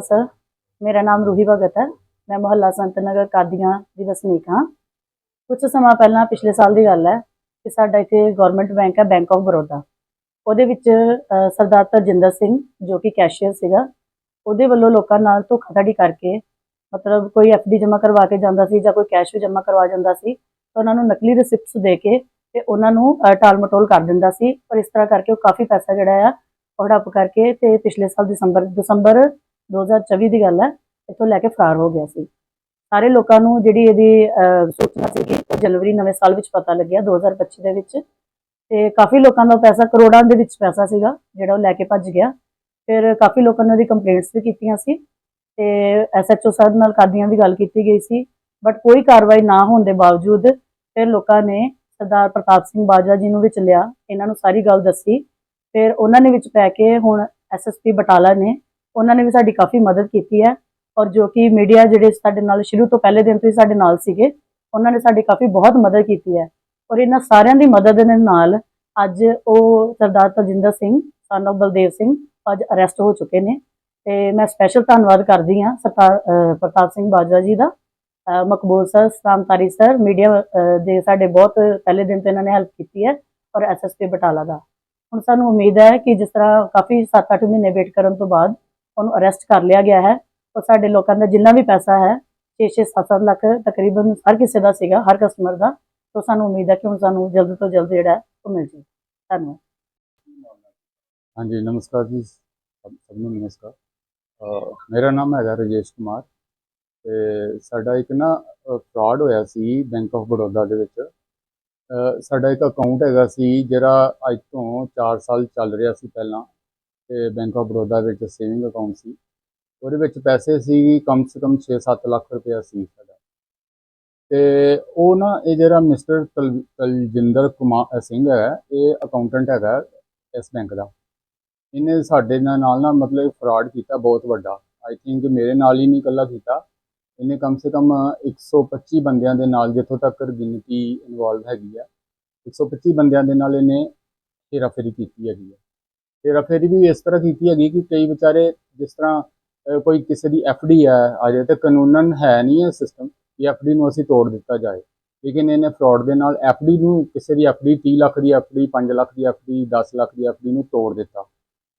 Sir ਮੇਰਾ ਨਾਮ ਰੂਹੀ ਭਗਤ ਹੈ। ਮੈਂ ਮੁਹੱਲਾ ਸੰਤ ਨਗਰ ਕਾਦੀਆਂ ਦੀ ਵਸਨੀਕ ਹਾਂ। ਕੁਝ ਸਮਾਂ ਪਹਿਲਾਂ ਪਿਛਲੇ ਸਾਲ ਦੀ ਗੱਲ ਹੈ ਕਿ ਸਾਡਾ ਇੱਥੇ ਗਵਰਨਮੈਂਟ ਬੈਂਕ ਹੈ ਬੈਂਕ ਆਫ ਬੜੌਦਾ ਉਹਦੇ ਵਿੱਚ ਸਰਦਾਰ ਤਰਜਿੰਦਰ ਸਿੰਘ ਜੋ ਕਿ ਕੈਸ਼ੀਅਰ ਸੀਗਾ ਉਹਦੇ ਵੱਲੋਂ ਲੋਕਾਂ ਨਾਲ ਧੋਖਾਧੜੀ ਕਰਕੇ ਮਤਲਬ ਕੋਈ ਡੀ ਜਮ੍ਹਾਂ ਕਰਵਾ ਕੇ ਜਾਂਦਾ ਸੀ ਜਾਂ ਕੋਈ ਕੈਸ਼ ਵੀ ਜਮ੍ਹਾਂ ਕਰਵਾ ਜਾਂਦਾ ਸੀ ਤਾਂ ਉਹਨਾਂ ਨੂੰ ਨਕਲੀ ਰਿਸਿਪਟਸ ਦੇ ਕੇ ਤੇ ਉਹਨਾਂ ਨੂੰ ਅ, ਟਾਲ ਮਟੋਲ ਕਰ ਦਿੰਦਾ ਸੀ। ਪਰ ਇਸ ਤਰ੍ਹਾਂ ਕਰਕੇ ਉਹ ਕਾਫੀ ਪੈਸਾ ਜਿਹੜਾ ਆ ਉਹ ਹੜੱਪ ਕਰਕੇ ਤੇ ਪਿਛਲੇ ਸਾਲ ਦਸੰਬਰ ਦਸੰਬਰ 2024 ਦੀ ਗੱਲ ਹੈ, ਇੱਥੋਂ ਲੈ ਕੇ ਫਰਾਰ ਹੋ ਗਿਆ ਸੀ। ਸਾਰੇ ਲੋਕਾਂ ਨੂੰ ਜਿਹੜੀ ਇਹਦੀ ਸੂਚਨਾ ਸੀ ਕਿ ਜਨਵਰੀ ਨਵੇਂ ਸਾਲ ਵਿੱਚ ਪਤਾ ਲੱਗਿਆ 2025 ਦੇ ਵਿੱਚ। ਤੇ ਕਾਫੀ ਲੋਕਾਂ ਦਾ ਪੈਸਾ, ਕਰੋੜਾਂ ਦੇ ਵਿੱਚ ਪੈਸਾ ਸੀਗਾ, ਜਿਹੜਾ ਉਹ ਲੈ ਕੇ ਭੱਜ ਗਿਆ। ਫਿਰ ਕਾਫੀ ਲੋਕਾਂ ਨੇ ਉਹਦੀ ਕੰਪਲੇਂਟਸ ਵੀ ਕੀਤੀਆਂ ਸੀ। ਤੇ ਐਸਐਚਓ ਸਾਹਿਬ ਨਾਲ ਕਾਦੀਆਂ ਵੀ ਗੱਲ ਕੀਤੀ ਗਈ ਸੀ ਬਟ ਕੋਈ ਕਾਰਵਾਈ ਨਾ ਹੋਣ ਦੇ ਬਾਵਜੂਦ ਫਿਰ ਲੋਕਾਂ ਨੇ ਸਰਦਾਰ ਪ੍ਰਤਾਪ ਸਿੰਘ ਬਾਜਵਾ ਜੀ ਨੂੰ ਵਿੱਚ ਲਿਆ ਇਹਨਾਂ ਨੂੰ ਸਾਰੀ ਗੱਲ ਦੱਸੀ। ਫਿਰ ਉਹਨਾਂ ਨੇ ਵਿੱਚ ਪੈ ਕੇ ਹੁਣ ਐਸਐਸਪੀ ਬਟਾਲਾ ਨੇ ਉਹਨਾਂ ਨੇ ਵੀ ਸਾਡੀ ਕਾਫੀ ਮਦਦ ਕੀਤੀ ਹੈ ਔਰ ਜੋ ਕਿ ਮੀਡੀਆ ਜਿਹੜੇ ਸਾਡੇ ਨਾਲ ਸ਼ੁਰੂ ਤੋਂ ਪਹਿਲੇ ਦਿਨ ਤੋਂ ਹੀ ਸਾਡੇ ਨਾਲ ਸੀਗੇ, ਉਹਨਾਂ ਨੇ ਸਾਡੀ ਕਾਫੀ ਬਹੁਤ ਮਦਦ ਕੀਤੀ ਹੈ ਔਰ ਇਹਨਾਂ ਸਾਰਿਆਂ ਦੀ ਮਦਦ ਦੇ ਨਾਲ ਅੱਜ ਉਹ ਸਰਦਾਰ ਤਜਿੰਦਰ ਸਿੰਘ ਸਨ of ਬਲਦੇਵ ਸਿੰਘ ਅੱਜ ਅਰੈਸਟ ਹੋ ਚੁੱਕੇ ਨੇ ਤੇ ਮੈਂ ਸਪੈਸ਼ਲ ਧੰਨਵਾਦ ਕਰਦੀ ਹਾਂ ਸਰਦਾਰ ਪ੍ਰਤਾਪ ਸਿੰਘ ਬਾਜਵਾ ਜੀ ਦਾ ਮਕਬੂਲ ਸਰ ਸਾਮਤਾਰੀ ਸਰ, ਮੀਡੀਆ ਦੇ ਸਾਡੇ ਬਹੁਤ ਪਹਿਲੇ ਦਿਨ ਤੋਂ ਇਹਨਾਂ ਨੇ ਹੈਲਪ ਕੀਤੀ ਹੈ ਔਰ ਐਸਐਸਪੀ ਬਟਾਲਾ ਦਾ। ਹੁਣ ਸਾਨੂੰ ਉਮੀਦ ਹੈ ਕਿ ਜਿਸ ਤਰ੍ਹਾਂ ਕਾਫੀ 7-8 ਮਹੀਨੇ ਵੇਟ ਕਰਨ ਤੋਂ ਬਾਅਦ ਉਹਨੂੰ ਅਰੈਸਟ ਕਰ ਲਿਆ ਗਿਆ ਹੈ। ਔਰ ਸਾਡੇ ਲੋਕਾਂ ਦਾ ਜਿੰਨਾ ਵੀ ਪੈਸਾ ਹੈ 6-6 7-7 ਲੱਖ ਤਕਰੀਬਨ ਹਰ ਕਿਸੇ ਦਾ ਸੀਗਾ, ਹਰ ਕਸਟਮਰ ਦਾ। ਤੋਂ ਸਾਨੂੰ ਉਮੀਦ ਹੈ ਕਿ ਹੁਣ ਸਾਨੂੰ ਜਲਦ ਤੋਂ ਜਲਦ ਜਿਹੜਾ ਹੈ, ਉਹ ਮਿਲ ਜਾਵੇ ਧੰਨਵਾਦ। ਹਾਂਜੀ, ਨਮਸਕਾਰ ਜੀ। ਸਭ ਨੂੰ ਨਮਸਕਾਰ। ਮੇਰਾ ਨਾਮ ਹੈਗਾ ਰਜੇਸ਼ ਕੁਮਾਰ ਤੇ ਸਾਡਾ ਇੱਕ ਨਾ ਫਰਾਡ ਹੋਇਆ ਸੀ ਬੈਂਕ ਆਫ ਬੜੌਦਾ ਦੇ ਵਿੱਚ। ਸਾਡਾ ਇੱਕ ਅਕਾਊਂਟ ਹੈਗਾ ਸੀ ਜਿਹੜਾ ਅੱਜ ਤੋਂ 4 ਸਾਲ ਚੱਲ ਰਿਹਾ ਸੀ ਪਹਿਲਾਂ। ਤੇ ਬੈਂਕ ਆਫ ਬੜੌਦਾ ਵਿੱਚ ਸੇਵਿੰਗ ਅਕਾਊਂਟ ਸੀ। ਉਹਦੇ ਵਿੱਚ ਪੈਸੇ ਸੀ ਕਮ ਸੇ ਕਮ 6-7 ਲੱਖ ਰੁਪਇਆ ਸੀ ਸਾਡਾ। ਤੇ ਉਹ ਨਾ ਇਹ ਜਿਹੜਾ ਮਿਸਟਰ ਤਲਜਿੰਦਰ ਕੁਮਾਰ ਸਿੰਘ ਹੈ, ਇਹ ਅਕਾਊਂਟੈਂਟ ਹੈਗਾ ਇਸ ਬੈਂਕ ਦਾ। ਇਹਨੇ ਸਾਡੇ ਨਾਲ ਨਾ ਮਤਲਬ ਫਰਾਡ ਕੀਤਾ ਬਹੁਤ ਵੱਡਾ। ਆਈ ਥਿੰਕ ਮੇਰੇ ਨਾਲ ਹੀ ਨਹੀਂ ਇਕੱਲਾ ਕੀਤਾ। ਇਹਨੇ ਕਮ ਸੇ ਕਮ 125 ਬੰਦਿਆਂ ਦੇ ਨਾਲ ਜਿੱਥੋਂ ਤੱਕ ਗਿਣਤੀ ਇਨਵੋਲਵ ਹੈਗੀ ਆ 125 ਬੰਦਿਆਂ ਦੇ ਨਾਲ ਇਹਨੇ ਹੇਰਾਫੇਰੀ ਕੀਤੀ ਹੈਗੀ ਹੈ ਹੇਰਾਫੇਰੀ ਵੀ ਇਸ ਤਰ੍ਹਾਂ ਕੀਤੀ ਹੈਗੀ ਕਿ ਕਈ ਵਿਚਾਰੇ ਜਿਸ ਤਰ੍ਹਾਂ ਕੋਈ ਕਿਸੇ ਦੀ ਡੀ ਹੈ ਅਜੇ ਤੇ ਕਾਨੂੰਨਨ ਹੈ ਨਹੀਂ ਹੈ ਸਿਸਟਮ ਕਿ ਡੀ ਨੂੰ ਅਸੀਂ ਤੋੜ ਦਿੱਤਾ ਜਾਏ। ਲੇਕਿਨ ਇਹਨੇ ਫਰਾਡ ਦੇ ਨਾਲ ਡੀ ਨੂੰ ਕਿਸੇ ਦੀ ਡੀ 30 ਲੱਖ ਦੀ ਡੀ 5 ਲੱਖ ਦੀ ਡੀ 10 ਲੱਖ ਦੀ ਡੀ ਨੂੰ ਤੋੜ ਦਿੱਤਾ।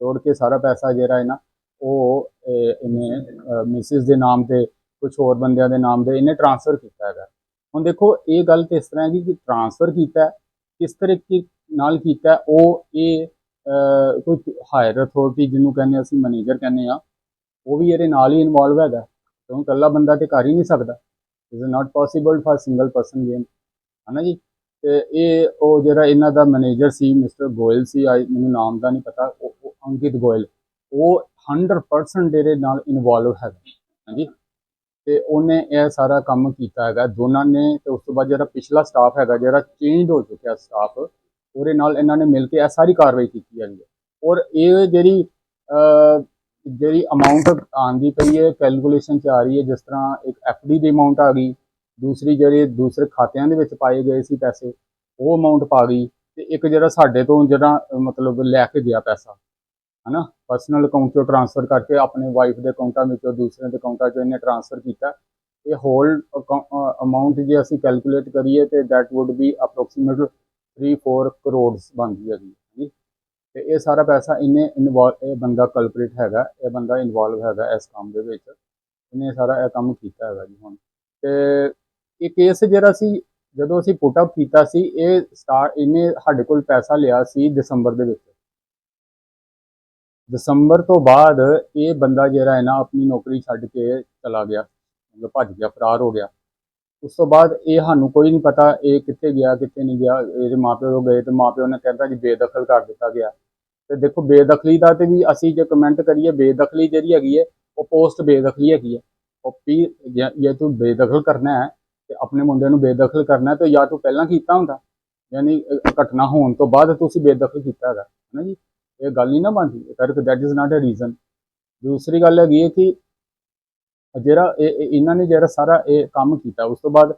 ਤੋੜ ਕੇ ਸਾਰਾ ਪੈਸਾ ਜਿਹੜਾ ਹੈ ਨਾ, ਉਹ ਇਹਨੇ ਮਿਸਿਸ ਦੇ ਨਾਮ ਤੇ ਕੁਝ ਹੋਰ ਬੰਦਿਆਂ ਦੇ ਨਾਮ ਤੇ ਇਹਨੇ ਟ੍ਰਾਂਸਫਰ ਕੀਤਾ ਹੈਗਾ। ਹੁਣ ਦੇਖੋ, ਇਹ ਗੱਲ ਕਿਸ ਤਰ੍ਹਾਂ ਹੈ ਕਿ ਟ੍ਰਾਂਸਫਰ ਕੀਤਾ, ਕਿਸ ਤਰੀਕੇ ਨਾਲ ਕੀਤਾ, ਉਹ ਇਹ ਕੋਈ ਹਾਇਰ ਅਥਾਰਟੀ ਜਿਹਨੂੰ ਕਹਿੰਦੇ ਅਸੀਂ ਮੈਨੇਜਰ ਕਹਿੰਦੇ ਆ ਉਹ ਵੀ ਇਹਦੇ ਨਾਲ ਹੀ ਇਨਵੋਲਵ ਹੈਗਾ। ਕਿਉਂਕਿ ਇਕੱਲਾ ਬੰਦਾ ਤੇ ਕਰ ਹੀ ਨਹੀਂ ਸਕਦਾ। It is not possible for single person game ਹਨਾ ਜੀ? ਤੇ ਇਹ ਉਹ ਜਿਹੜਾ ਇਹਨਾਂ ਦਾ ਮੈਨੇਜਰ ਸੀ ਮਿਸਟਰ ਗੋਇਲ ਸੀ, ਆਈ ਮੈਨੂੰ ਨਾਮ ਦਾ ਨਹੀਂ ਪਤਾ, ਉਹ ਉਹ ਅੰਕਿਤ ਗੋਇਲ ਉਹ 100% ਇਹਦੇ ਨਾਲ ਇਨਵੋਲਵ ਹੈਗਾ। ਹਾਂਜੀ ਤੇ ਉਹਨੇ ਇਹ ਸਾਰਾ ਕੰਮ ਕੀਤਾ ਹੈਗਾ। ਦੋਨਾਂ ਨੇ ਤੇ ਉਸ ਤੋਂ ਬਾਅਦ ਜਿਹੜਾ ਪਿਛਲਾ ਸਟਾਫ ਹੈਗਾ, ਜਿਹੜਾ ਚੇਂਜ ਹੋ ਚੁੱਕਿਆ ਸਟਾਫ ਉਹਦੇ ਨਾਲ ਇਹਨਾਂ ਨੇ ਮਿਲ ਕੇ ਇਹ ਸਾਰੀ ਕਾਰਵਾਈ ਕੀਤੀ ਹੈਗੀ ਹੈ। ਔਰ ਇਹ ਜਿਹੜੀ ਅਹ, ਜਿਹੜੀ ਅਮਾਉਂਟ ਆਂਦੀ ਪਈ ਹੈ ਕੈਲਕੂਲੇਸ਼ਨ ਚ ਆ ਰਹੀ ਹੈ ਜਿਸ ਤਰ੍ਹਾਂ ਇੱਕ ਡੀ ਦੀ ਅਮਾਉਂਟ ਆ ਗਈ ਦੂਸਰੀ ਜਿਹੜੇ ਦੂਸਰੇ ਖਾਤਿਆਂ ਦੇ ਵਿੱਚ ਪਾਏ ਗਏ ਸੀ ਪੈਸੇ ਉਹ ਅਮਾਉਂਟ ਪਾ ਗਈ ਤੇ ਇੱਕ ਜਿਹੜਾ ਸਾਡੇ ਤੋਂ ਜਿਹੜਾ ਮਤਲਬ ਲੈ ਕੇ ਗਿਆ ਪੈਸਾ ਹਨਾ? ਪਰਸਨਲ ਅਕਾਊਂਟ ਚੋਂ ਟ੍ਰਾਂਸਫਰ ਕਰਕੇ ਆਪਣੇ ਵਾਈਫ ਦੇ ਅਕਾਊਂਟਾਂ ਵਿੱਚੋਂ ਦੂਸਰੇ ਦੇ ਅਕਾਊਂਟਾਂ 'ਚ ਇਹਨੇ ਟ੍ਰਾਂਸਫਰ ਕੀਤਾ। ਇਹ ਹੋਲ ਅਮਾਉਂਟ ਜੇ ਅਸੀਂ ਕੈਲਕੂਲੇਟ ਕਰੀਏ ਤੇ that would be approximate 3-4 crores ਬਣਦੀ ਹੈਗੀ ਜੀ ਤੇ ਇਹ ਸਾਰਾ ਪੈਸਾ ਇਹਨੇ ਇਨਵੋਲਵ ਇਹ ਬੰਦਾ ਕਲਪਰੇਟ ਹੈਗਾ, ਇਹ ਬੰਦਾ ਇਨਵੋਲਵ ਹੈਗਾ ਇਸ ਕੰਮ ਦੇ ਵਿੱਚ। ਇਹਨੇ ਸਾਰਾ ਇਹ ਕੰਮ ਕੀਤਾ ਹੈਗਾ ਜੀ ਹੁਣ। ਤੇ ਇਹ ਕੇਸ ਜਿਹੜਾ ਸੀ, ਜਦੋਂ ਅਸੀਂ ਪੁੱਟ ਅਪ ਕੀਤਾ ਸੀ, ਇਹ ਸਟਾਰ ਇਹਨੇ ਸਾਡੇ ਕੋਲ ਪੈਸਾ ਲਿਆ ਸੀ ਦਸੰਬਰ ਦੇ ਵਿੱਚ। ਦਸੰਬਰ ਤੋਂ ਬਾਅਦ ਇਹ ਬੰਦਾ ਜਿਹੜਾ ਹੈ ਨਾ, ਆਪਣੀ ਨੌਕਰੀ ਛੱਡ ਕੇ ਚਲਾ ਗਿਆ। ਮਤਲਬ ਭੱਜ ਗਿਆ, ਫਰਾਰ ਹੋ ਗਿਆ। ਉਸ ਤੋਂ ਬਾਅਦ ਇਹ ਸਾਨੂੰ ਕੋਈ ਨਹੀਂ ਪਤਾ ਇਹ ਕਿੱਥੇ ਗਿਆ, ਕਿੱਥੇ ਨਹੀਂ ਗਿਆ। ਇਹਦੇ ਮਾਪਿਓ ਤੋਂ ਗਏ ਤੇ ਮਾਪਿਓ ਨੇ ਕਹਿੰਦਾ ਜੀ ਬੇਦਖਲ ਕਰ ਦਿੱਤਾ ਗਿਆ। ਤੇ ਦੇਖੋ, ਬੇਦਖਲੀ ਦਾ ਤੇ ਵੀ ਅਸੀਂ ਜੇ ਕਮੈਂਟ ਕਰੀਏ, ਬੇਦਖਲੀ ਜਿਹੜੀ ਹੈਗੀ ਹੈ, ਉਹ ਪੋਸਟ ਬੇਦਖਲੀ ਹੈਗੀ ਹੈ। ਉਹ ਪੀ ਜੇ ਤੂੰ ਬੇਦਖਲ ਕਰਨਾ ਹੈ ਤੇ ਆਪਣੇ ਮੁੰਡੇ ਨੂੰ ਬੇਦਖਲ ਕਰਨਾ ਹੈ ਤੇ ਜਾਂ ਤੂੰ ਪਹਿਲਾਂ ਕੀਤਾ ਹੁੰਦਾ। ਯਾਨੀ ਘਟਨਾ ਹੋਣ ਤੋਂ ਬਾਅਦ ਤੁਸੀਂ ਬੇਦਖਲ ਕੀਤਾ ਹੈਗਾ ਹੈ ਨਾ ਜੀ? ਇਹ ਗੱਲ ਨਹੀਂ ਨਾ ਬਣਦੀ। ਕਰਕੇ that is not a reason ਦੂਸਰੀ ਗੱਲ ਹੈਗੀ ਹੈ ਕਿ ਜਿਹੜਾ ਇਹ ਇਹਨਾਂ ਨੇ ਜਿਹੜਾ ਸਾਰਾ ਇਹ ਕੰਮ ਕੀਤਾ। ਉਸ ਤੋਂ ਬਾਅਦ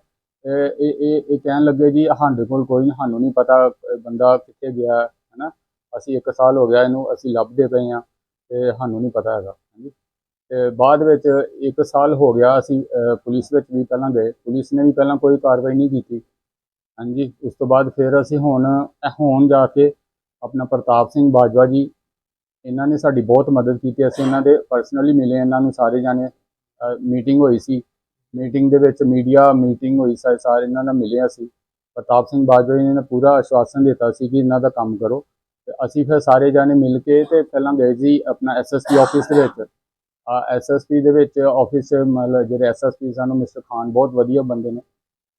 ਇਹ ਇਹ ਇਹ- ਕਹਿਣ ਲੱਗੇ ਜੀ, ਸਾਡੇ ਕੋਲ ਕੋਈ ਨਹੀਂ ਸਾਨੂੰ ਨਹੀਂ ਪਤਾ ਬੰਦਾ ਕਿੱਥੇ ਗਿਆ, ਹਨਾ? ਅਸੀਂ 1 ਸਾਲ ਹੋ ਗਿਆ ਇਹਨੂੰ, ਅਸੀਂ ਲੱਭਦੇ ਪਏ ਆ ਤੇ ਸਾਨੂੰ ਨਹੀਂ ਪਤਾ ਹੈਗਾ। ਹਾਂਜੀ। ਤੇ ਬਾਅਦ ਵਿੱਚ ਇੱਕ ਸਾਲ ਹੋ ਗਿਆ ਅਸੀਂ ਪੁਲਿਸ ਵਿੱਚ ਵੀ ਪਹਿਲਾਂ ਗਏ। ਪੁਲਿਸ ਨੇ ਵੀ ਪਹਿਲਾਂ ਕੋਈ ਕਾਰਵਾਈ ਨਹੀਂ ਕੀਤੀ। ਹਾਂਜੀ। ਉਸ ਤੋਂ ਬਾਅਦ ਫਿਰ ਅਸੀਂ ਹੁਣ ਇਹ ਹੁਣ ਜਾ ਕੇ ਆਪਣਾ ਪ੍ਰਤਾਪ ਸਿੰਘ ਬਾਜਵਾ ਜੀ, ਇਹਨਾਂ ਨੇ ਸਾਡੀ ਬਹੁਤ ਮਦਦ ਕੀਤੀ। ਅਸੀਂ ਇਹਨਾਂ ਦੇ ਪਰਸਨਲੀ ਮਿਲੇ, ਇਹਨਾਂ ਨੂੰ ਸਾਰੇ ਜਾਣੇ। ਮੀਟਿੰਗ ਹੋਈ ਸੀ। ਮੀਟਿੰਗ ਦੇ ਵਿੱਚ ਮੀਡੀਆ ਮੀਟਿੰਗ ਹੋਈ ਸਾ- ਸਾਰੇ ਇਹਨਾਂ ਨਾਲ ਮਿਲਿਆ ਸੀ ਪ੍ਰਤਾਪ ਸਿੰਘ ਬਾਜਵਾ ਜੀ ਨੇ ਪੂਰਾ ਆਸ਼ਵਾਸਨ ਦਿੱਤਾ ਸੀ ਕਿ ਇਹਨਾਂ ਦਾ ਕੰਮ ਕਰੋ। ਤੇ ਅਸੀਂ ਫਿਰ ਸਾਰੇ ਜਾਣੇ ਮਿਲ ਕੇ ਤੇ ਪਹਿਲਾਂ ਗਏ ਸੀ ਆਪਣਾ ਐਸਐਸਪੀ ਆਫਿਸ ਦੇ ਵਿੱਚ। ਐਸਐਸਪੀ ਦੇ ਵਿੱਚ ਆਫਿਸ ਮਤਲਬ ਜਿਹੜੇ ਐਸਐਸਪੀ ਸਾਨੂੰ ਮਿਸਟਰ ਖਾਨ ਬਹੁਤ ਵਧੀਆ ਬੰਦੇ ਨੇ।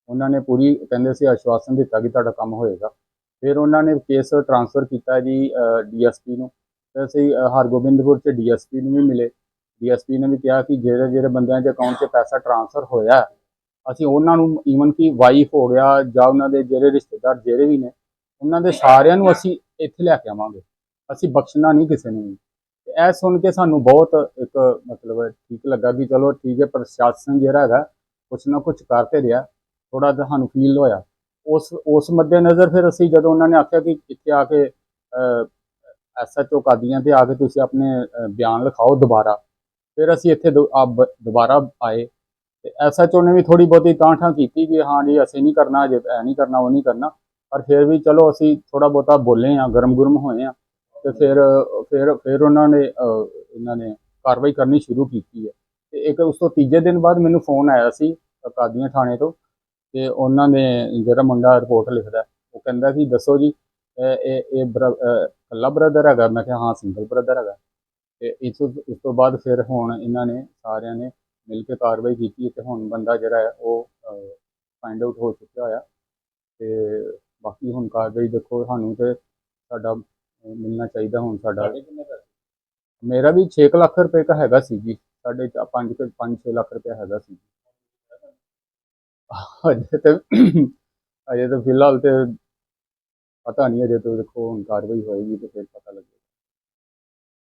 ਉਹਨਾਂ ਨੇ ਪੂਰੀ ਕਹਿੰਦੇ ਸੀ ਆਸ਼ਵਾਸਨ ਦਿੱਤਾ ਕਿ ਤੁਹਾਡਾ ਕੰਮ ਹੋਏਗਾ। ਫਿਰ ਉਹਨਾਂ ਨੇ ਕੇਸ ਟ੍ਰਾਂਸਫਰ ਕੀਤਾ ਜੀ ਡੀਐਸਪੀ ਨੂੰ। ਫਿਰ ਅਸੀਂ ਹਰਗੋਬਿੰਦਪੁਰ ਚ ਡੀਐਸਪੀ ਨੂੰ ਵੀ ਮਿਲੇ। ਡੀਐਸਪੀ ਨੇ ਵੀ ਕਿਹਾ ਕਿ ਜਿਹੜੇ ਜਿਹੜੇ ਬੰਦਿਆਂ ਦੇ ਅਕਾਊਂਟ 'ਚ ਪੈਸਾ ਟ੍ਰਾਂਸਫਰ ਹੋਇਆ, ਅਸੀਂ ਉਹਨਾਂ ਨੂੰ ਈਵਨ ਕਿ ਵਾਈਫ ਹੋ ਗਿਆ ਜਾਂ ਉਹਨਾਂ ਦੇ ਜਿਹੜੇ ਰਿਸ਼ਤੇਦਾਰ ਜਿਹੜੇ ਵੀ ਨੇ, ਉਹਨਾਂ ਦੇ ਸਾਰਿਆਂ ਨੂੰ ਅਸੀਂ ਇੱਥੇ ਲੈ ਕੇ ਆਵਾਂਗੇ। ਅਸੀਂ ਬਖਸ਼ਣਾ ਨਹੀਂ ਕਿਸੇ ਨੂੰ ਵੀ। ਇਹ ਸੁਣ ਕੇ ਸਾਨੂੰ ਬਹੁਤ ਇੱਕ ਮਤਲਬ ਠੀਕ ਲੱਗਾ ਕਿ ਚਲੋ ਠੀਕ ਹੈ, ਪ੍ਰਸ਼ਾਸਨ ਜਿਹੜਾ ਹੈਗਾ, ਕੁਛ ਨਾ ਕੁਛ ਕਰ ਰਿਹਾ ਥੋੜਾ ਜਿਹਾ ਸਾਨੂੰ ਫੀਲ ਹੋਇਆ। ਉਸ ਉਸ ਮੱਦੇ ਨਜ਼ਰ ਫਿਰ ਅਸੀਂ ਜਦੋਂ ਉਹਨਾਂ ਨੇ ਆਖਿਆ ਕਿ ਇੱਥੇ ਆ ਕੇ ਐਸਐਚਓ ਕਾਦੀਆਂ ਤੇ ਆ ਕੇ ਤੁਸੀਂ ਆਪਣੇ ਬਿਆਨ ਲਿਖਾਓ ਦੁਬਾਰਾ ਫਿਰ ਅਸੀਂ ਇੱਥੇ ਦੁ- ਆ ਬ- ਦੁਬਾਰਾ ਆਏ ਤੇ ਐਸਐਚਓ ਨੇ ਵੀ ਥੋੜੀ ਬਹੁਤੀ ਤਾਂਠਾਂ ਕੀਤੀ ਕਿ ਹਾਂ ਜੀ ਅਸੀਂ ਨਹੀਂ ਕਰਨਾ, ਜੇ ਐ ਨਹੀਂ ਕਰਨਾ, ਉਹ ਨਹੀਂ ਕਰਨਾ। ਪਰ ਫਿਰ ਵੀ ਚਲੋ ਅਸੀਂ ਥੋੜਾ ਬਹੁਤਾ ਬੋਲੇ ਆ ਗਰਮ ਗੁਰਮ ਹੋਏ ਆ ਤੇ ਫਿਰ ਫਿਰ ਫਿਰ ਉਹਨਾਂ ਨੇ ਇਹਨਾਂ ਨੇ ਕਾਰਵਾਈ ਕਰਨੀ ਸ਼ੁਰੂ ਕੀਤੀ ਹੈ। ਤੇ ਇੱਕ ਉਸ ਤੋਂ ਤੀਜੇ ਦਿਨ ਬਾਅਦ ਮੈਨੂੰ ਫੋਨ ਆਇਆ ਸੀ ਕਾਦੀਆਂ ਥਾਣੇ ਤੋਂ ਤੇ ਉਹਨਾਂ ਨੇ ਜਿਹੜਾ ਮੁੰਡਾ ਰਿਪੋਰਟ ਲਿਖਦਾ ਉਹ ਕਹਿੰਦਾ ਕਿ ਦੱਸੋ ਜੀ, ਇਹ ਇਹ ਇਹ ਇਕੱਲਾ ਬ੍ਰਦਰ ਹੈਗਾ? ਮੈਂ ਕਿਹਾ ਹਾਂ ਸਿੰਗਲ ਬ੍ਰਦਰ ਹੈਗਾ। ਤੇ ਇਸ ਉਸ ਤੋਂ ਬਾਅਦ ਫਿਰ ਹੁਣ ਇਹਨਾਂ ਨੇ ਸਾਰਿਆਂ ਨੇ ਮਿਲ ਕੇ ਕਾਰਵਾਈ ਕੀਤੀ ਤੇ ਹੁਣ ਬੰਦਾ ਜਿਹੜਾ ਹੈ ਉਹ ਫਾਈਂਡ ਆਊਟ ਹੋ ਚੁੱਕਿਆ ਹੋਇਆ। ਤੇ ਬਾਕੀ ਹੁਣ ਕਾਰਵਾਈ ਦੇਖੋ ਸਾਨੂੰ ਤੇ ਸਾਡਾ ਮਿਲਣਾ ਚਾਹੀਦਾ ਹੁਣ ਸਾਡਾ। ਮੇਰਾ ਵੀ 6 ਲੱਖ ਰੁਪਏ ਦਾ ਹੈਗਾ ਸੀ ਜੀ। ਸਾਡੇ 5 5 6 ਲੱਖ ਰੁਪਏ ਹੈਗਾ ਸੀ ਅਜੇ ਤੇ ਅਜੇ ਤਾਂ ਫਿਲਹਾਲ ਤੇ ਪਤਾ ਨਹੀਂ ਅਜੇ ਤੋਂ ਦੇਖੋ ਹੁਣ ਕਾਰਵਾਈ ਹੋਏਗੀ ਤੇ ਫਿਰ ਪਤਾ ਲੱਗੇਗਾ।